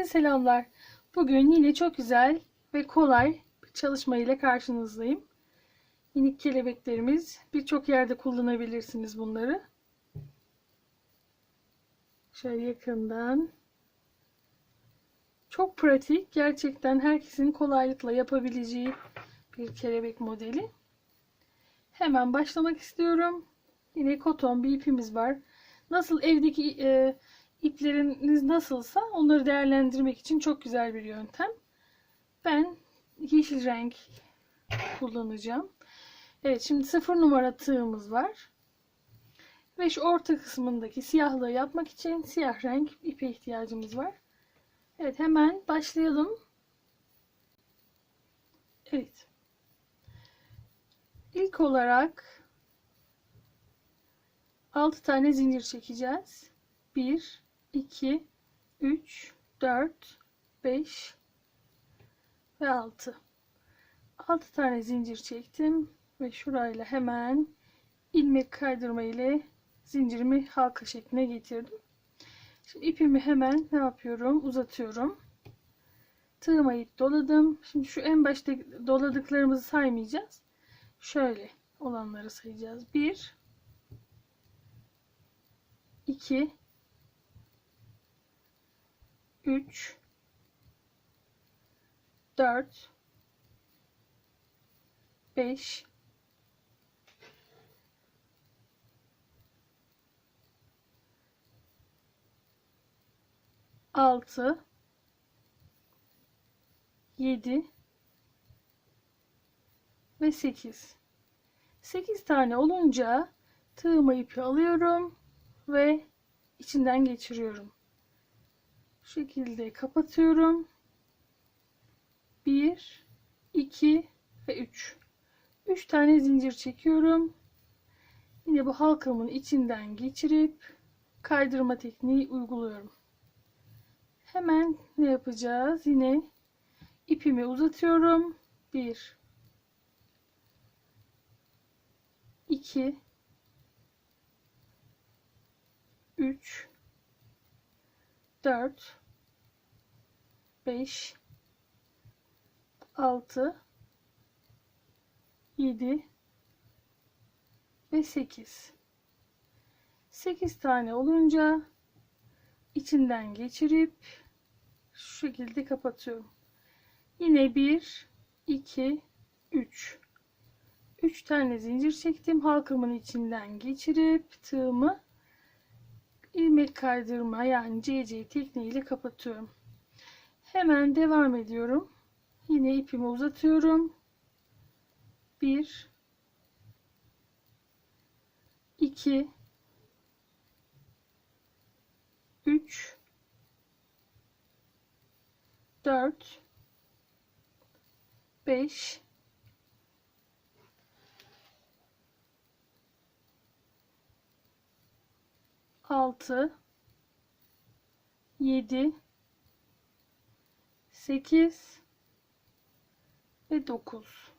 Herkese selamlar. Bugün yine çok güzel ve kolay bir çalışma ile karşınızdayım. Minik kelebeklerimiz birçok yerde kullanabilirsiniz bunları. Şöyle yakından. Çok pratik, gerçekten herkesin kolaylıkla yapabileceği bir kelebek modeli. Hemen başlamak istiyorum. Yine koton bir ipimiz var. Nasıl evdeki e, ipleriniz nasılsa onları değerlendirmek için çok güzel bir yöntem. Ben yeşil renk kullanacağım. Evet şimdi sıfır numara tığımız var. Ve şu orta kısmındaki siyahlığı yapmak için siyah renk ipe ihtiyacımız var. Evet hemen başlayalım. Evet. İlk olarak 6 tane zincir çekeceğiz. 1 2 3 4 5 ve 6 6 tane zincir çektim ve şurayla hemen ilmek kaydırma ile zincirimi halka şekline getirdim. Şimdi ipimi hemen ne yapıyorum? Uzatıyorum. Tığıma ip doladım. Şimdi şu en başta doladıklarımızı saymayacağız. Şöyle olanları sayacağız. 1 2 3 4 5 6 7 ve 8 8 tane olunca tığıma ipi alıyorum ve içinden geçiriyorum. Şekilde kapatıyorum. 1 2 ve 3 3 tane zincir çekiyorum. Yine bu halkamın içinden geçirip kaydırma tekniği uyguluyorum. Hemen ne yapacağız? Yine ipimi uzatıyorum. 1 2 3 4 5 6 7 ve 8 8 tane olunca içinden geçirip şu şekilde kapatıyorum. Yine 1 2 3 3 tane zincir çektim. Halkamın içinden geçirip tığımı ilmek kaydırma yani CC tekniğiyle kapatıyorum. Hemen devam ediyorum. Yine ipimi uzatıyorum. 1 2 3 4 5 6 7 8 ve 9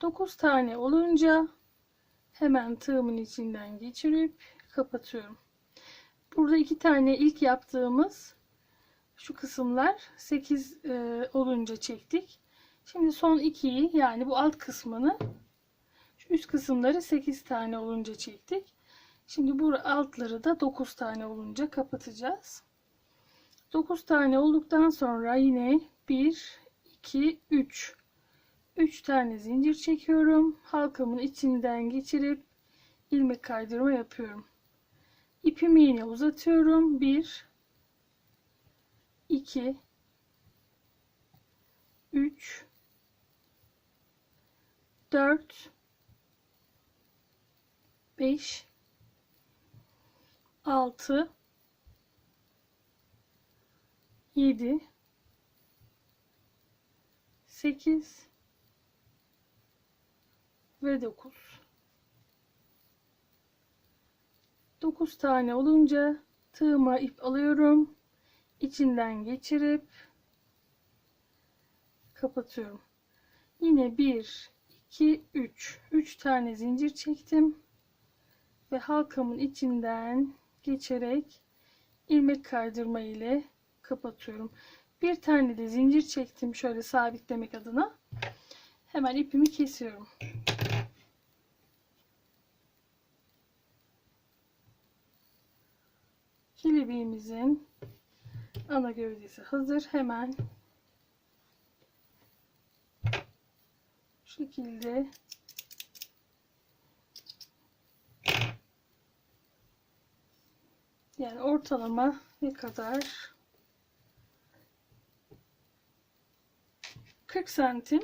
9 tane olunca hemen tığımın içinden geçirip kapatıyorum. Burada iki tane ilk yaptığımız şu kısımlar 8 e, olunca çektik. Şimdi son ikiyi yani bu alt kısmını şu üst kısımları 8 tane olunca çektik. Şimdi bu altları da 9 tane olunca kapatacağız. 9 tane olduktan sonra yine 1, 2, 3. 3 tane zincir çekiyorum. Halkamın içinden geçirip ilmek kaydırma yapıyorum. İpimi yine uzatıyorum. 1, 2, 3, 4, 5, 6 7 8 ve 9 9 tane olunca tığıma ip alıyorum. İçinden geçirip kapatıyorum. Yine 1 2 3 3 tane zincir çektim ve halkamın içinden geçerek ilmek kaydırma ile kapatıyorum. Bir tane de zincir çektim şöyle sabitlemek adına. Hemen ipimi kesiyorum. Kelebeğimizin ana gövdesi hazır. Hemen şu şekilde yani ortalama ne kadar 40 santim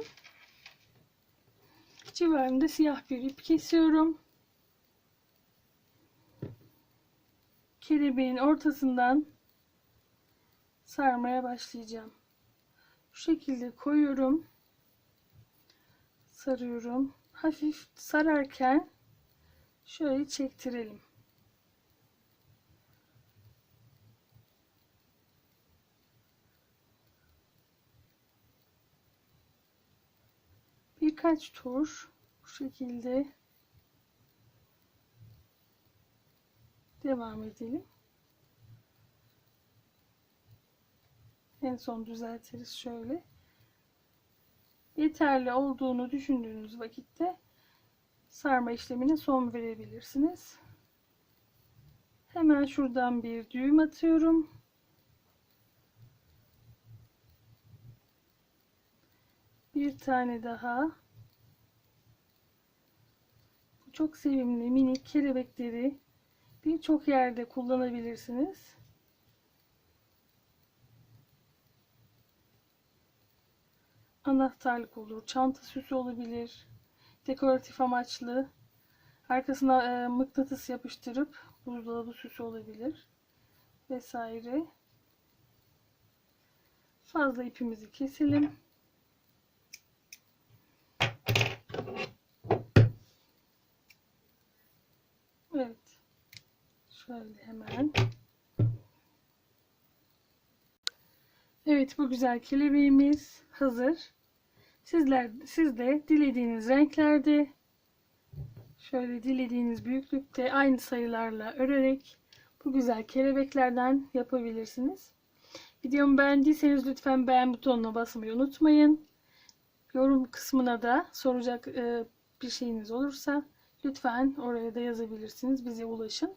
civarında siyah bir ip kesiyorum. Kelebeğin ortasından sarmaya başlayacağım. Şu şekilde koyuyorum. Sarıyorum. Hafif sararken şöyle çektirelim. Birkaç tur bu şekilde devam edelim. En son düzeltiriz şöyle. Yeterli olduğunu düşündüğünüz vakitte sarma işlemine son verebilirsiniz. Hemen şuradan bir düğüm atıyorum. Bir tane daha. Çok sevimli minik kelebekleri birçok yerde kullanabilirsiniz. Anahtarlık olur, çanta süsü olabilir, dekoratif amaçlı. Arkasına e, mıknatıs yapıştırıp buzdolabı süsü olabilir vesaire. Fazla ipimizi keselim. Evet. Şöyle hemen. Evet bu güzel kelebeğimiz hazır. Sizler siz de dilediğiniz renklerde şöyle dilediğiniz büyüklükte aynı sayılarla örerek bu güzel kelebeklerden yapabilirsiniz. Videomu beğendiyseniz lütfen beğen butonuna basmayı unutmayın. Yorum kısmına da soracak e, bir şeyiniz olursa lütfen oraya da yazabilirsiniz. Bize ulaşın.